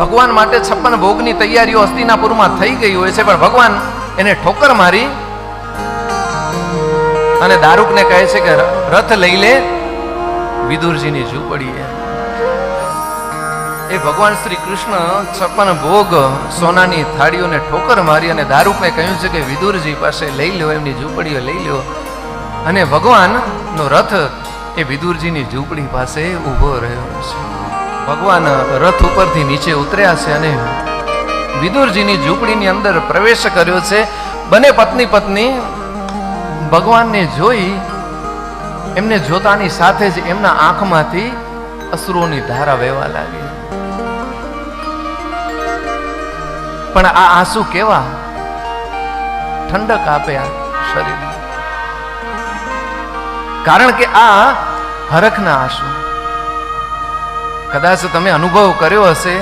ભગવાન માટે છપ્પન ભોગની તૈયારીઓ હસ્તિનાપુરમાં થઈ ગઈ હોય છે, પણ ભગવાન એને ઠોકર મારી અને દારૂકને કહે છે કે રથ લઈ લે, વિદુરજીની ઝૂંપડીએ એ ભગવાન શ્રી કૃષ્ણ છપ્પન ભોગ સોનાની થાળીઓને ઠોકર મારી અને દારૂકને કહ્યું છે કે, વિદુરજી પાસે લઈ લો એમની ઝૂંપડીઓ લઈ લો અને ભગવાનનો રથ એ વિદુરજીની ઝૂંપડી પાસે ઊભો રહ્યો છે. ભગવાન રથ ઉપરથી નીચે ઉતર્યા છે અને વિદુરજીની ઝૂંપડીની અંદર પ્રવેશ કર્યો છે. બંને પત્ની પત્ની ભગવાનને જોઈ એમને જોતાની સાથે જ એમના આંખમાંથી અશ્રુઓની ધારા વહેવા લાગી. પણ આ આંસુ કેવા? ઠંડક આપે આ શરીર. કારણ કે આ હરખના આંસુ. કદાચ તમે અનુભવ કર્યો હશે.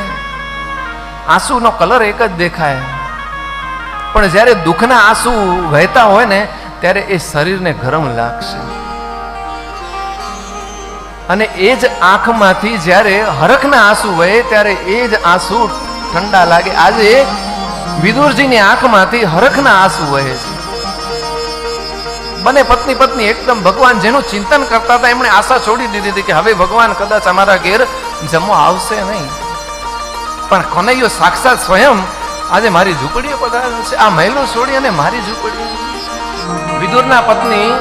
આંસુનો કલર એક જ દેખાય. પણ જ્યારે દુઃખના આંસુ વહેતા હોય ને, ત્યારે એ શરીરને ગરમ લાગશે. અને એ જ આંખમાંથી જ્યારે હરખના આંસુ વહે, ત્યારે એ જ આંસુ ઠંડા લાગે. આજે વિદુરજીની આંખમાંથી હરખના આંસુ વહે છે. બંને પત્ની પત્ની એકદમ ભગવાન જેનું ચિંતન કરતા હતા, એમણે આશા છોડી દીધી હતી કે હવે ભગવાન કદાચ અમારા ઘેર જમવા આવશે નહીં. પણ કનૈયો સાક્ષાત સ્વયં આજે મારી ઝૂંપડીએ પધારેલો છે. આ મહેલો છોડી અને મારી ઝૂંપડી. વિદુરના પત્ની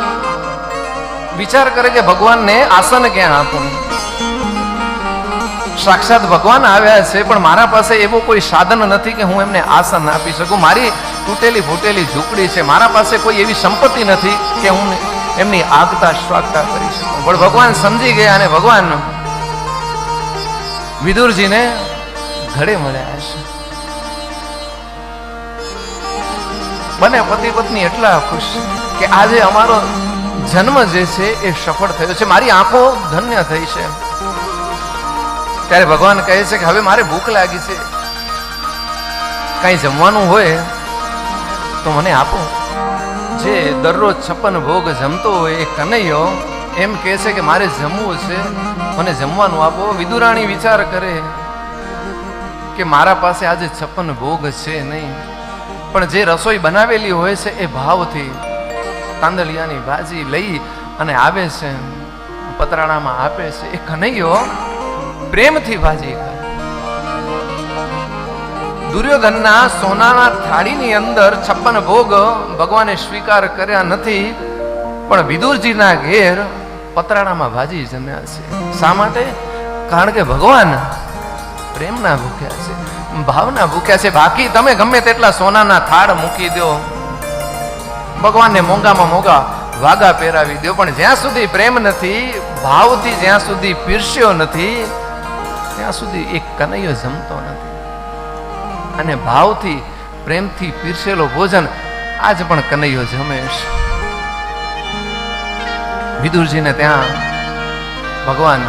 વિચાર કરે કે ભગવાનને આસન ક્યાં આપું? સાક્ષાત ભગવાન આવ્યા છે, પણ મારા પાસે એવો કોઈ સાધન નથી કે હું એમને આસન આપી શકું. મારી તૂટેલી ફૂટેલી ઝૂંપડી છે. મારા પાસે કોઈ એવી સંપત્તિ નથી કે હું એમની આગતા સ્વાગતા કરી શકું. પણ ભગવાન સમજી ગયા અને ભગવાન વિદુરજીને ઘડે મળ્યા છે બંને પતિ પત્ની એટલા ખુશ કે આજે અમારો જન્મ જે છે એ સફળ થયો છે. મારી આંખો ધન્ય થઈ છે. ત્યારે ભગવાન કહે છે કે હવે મારે ભૂખ લાગી છે. કઈ જમવાનું હોય તો મને આપો. જે દરરોજ છપ્પન ભોગ જમતો હોય એ કનૈયો એમ કહે છે કે મારે જમવું છે, મને જમવાનું આપો. વિદુરાણી વિચાર કરે કે મારા પાસે આજે છપ્પન ભોગ છે નહીં. પણ જે રસોઈ બનાવેલી હોય છે એ ભાવથી તાંદલિયાની ભાજી લઈ અને આવે છે, પતરાણામાં આપે છે. એ કનૈયો પ્રેમથી ભાજી દુર્યોધનના સોનાના થાળીની અંદર છપ્પન ભોગ ભગવાને સ્વીકાર કર્યા નથી. પણ વિદુરજીના ઘેર પતરાણામાં ભાજી જમ્યા છે. શા માટે? કારણ કે ભગવાન પ્રેમના ભૂખ્યા છે. ભાવના ભૂખ્યા છે. બાકી તમે ગમે તેટલા સોનાના થાળ મૂકી દો. ભગવાનને મોંઘામાં મોંઘા વાગા પહેરાવી દો. પણ જ્યાં સુધી પ્રેમ નથી, ભાવથી જ્યાં સુધી પીરસ્યો નથી, ત્યાં સુધી એક કનૈયો જમતો નથી. અને ભાવથી પ્રેમથી પીરસેલો ભોજન આજ પણ કનૈયો જમે છે. વિદુરજીને ત્યાં ભગવાન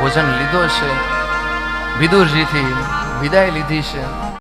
ભોજન લીધો છે. વિદુરજીથી વિદાય લીધી છે.